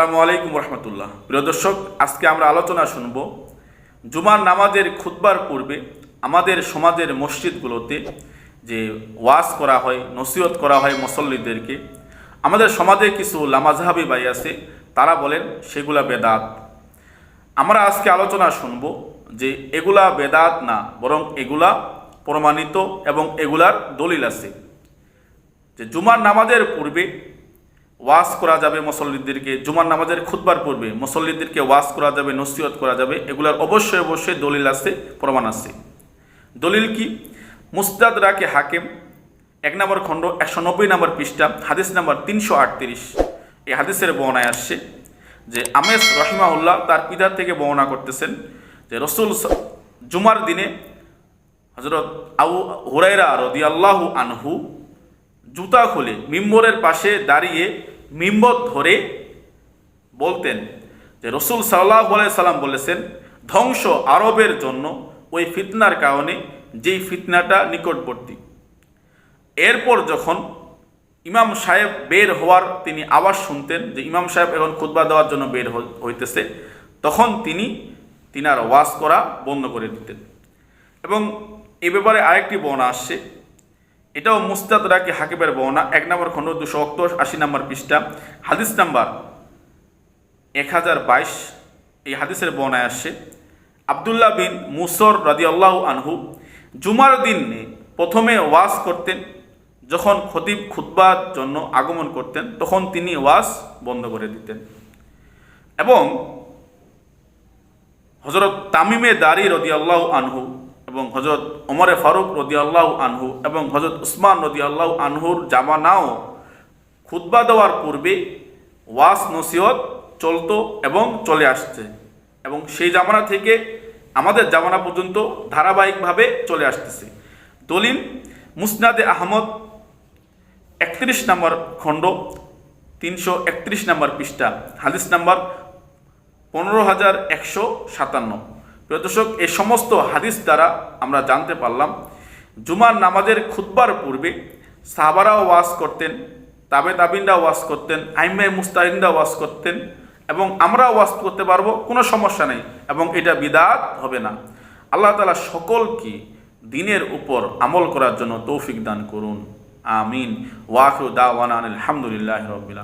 আসসালামু আলাইকুম রহমতুল্লাহ। প্রিয় দর্শক, আজকে আমরা আলোচনা শুনব জুমার নামাজের খুতবার পূর্বে আমাদের সমাজের মসজিদগুলোতে যে ওয়াজ করা হয়, নসিহত করা হয় মুসল্লিদেরকে, আমাদের সমাজে কিছু লামাজহাবি ভাই আছে, তারা বলেন সেগুলা বেদাত। আমরা আজকে আলোচনা শুনব যে এগুলা বেদাত না, বরং এগুলা প্রমাণিত এবং এগুলার দলিল আছে। যে জুমার নামাজের পূর্বে ওয়াজ করা যাবে মুসল্লিদেরকে, জুমার নামাজের খুতবার পূর্বে মুসল্লিদেরকে ওয়াজ করা যাবে, নসিহত করা যাবে, এগুলার অবশ্যই অবশ্যই দলিল আছে, প্রমাণ আছে। দলিল কি? মুস্তাদ রাকে হাকিম, এক নম্বর খণ্ড, একশো নব্বই নম্বর পৃষ্ঠা, হাদিস নাম্বার তিনশো আটত্রিশ। এই হাদিসের বর্ণায় আসছে যে আমেস রহিমাউল্লাহ তার পিতার থেকে বর্ণনা করতেছেন যে রসুল জুমার দিনে হজরত আউ হুরাইরা রদি আল্লাহু আনহু জুতা খুলে মিম্বরের পাশে দাঁড়িয়ে মিম্বর ধরে বলতেন যে রসুল সাল্লাহ সাল্লাম বলেছেন, ধ্বংস আরবের জন্য ওই ফিতনার কারণে যেই ফিতনাটা নিকটবর্তী। এরপর যখন ইমাম সাহেব বের হওয়ার তিনি আওয়াজ শুনতেন যে ইমাম সাহেব এখন খুতবা দেওয়ার জন্য বের হইতেছে, তখন তিনি তিনার ওয়াজ করা বন্ধ করে দিতেন। এবং এ ব্যাপারে আরেকটি বর্ণনা আসছে এটাও মুস্তাদ রাকি হাকিবের বর্ণনা, এক নম্বর খণ্ড দুশো অক্টোশ আশি নম্বর পৃষ্ঠা। হাদিস নাম্বার এক হাজার বাইশ, এই হাদিসের বর্ণায় আসছে, আবদুল্লাহ বিন মুসর রাদিয়াল্লাহু আনহু জুমার দিনে প্রথমে ওয়াজ করতেন, যখন খতিব খুতবার জন্য আগমন করতেন, তখন তিনি ওয়াজ বন্ধ করে দিতেন। এবং হজরত তামিমে দারি রদিয়াল্লাহু আনহু এবং হজরত ওমরে ফারুক রদিয়াল্লাহু আনহু এবং হজরত উসমান রদিয়াল্লাহু আনহুর জামানাও খুতবা দেওয়ার পূর্বে ওয়াস নসিহত চলতো এবং চলে আসছে এবং সেই জামানা থেকে আমাদের জামানা পর্যন্ত ধারাবাহিকভাবে চলে আসতেছে। দলিল, মুসনাদে আহমদ একত্রিশ নম্বর খণ্ড, তিনশো একত্রিশ নম্বর পৃষ্ঠা, হাদিস নাম্বার পনেরো হাজার একশো সাতান্ন। প্রিয় দর্শক এই সমস্ত হাদিস দ্বারা আমরা জানতে পারলাম, জুমার নামাজের খুতবার পূর্বে সাহাবারাও ওয়াজ করতেন তাবে তাবিনরা ওয়াজ করতেন আইমে মুস্তাহিনরা ওয়াজ করতেন এবং আমরা ওয়াজ করতে পারব, কোনো সমস্যা নেই এবং এটা বিদাত হবে না। আল্লাহ তালা সকলকে দিনের উপর আমল করার জন্য তৌফিক দান করুন। আমিন। ওয়াকু দাওয়ান আলহামদুলিল্লাহ রবিল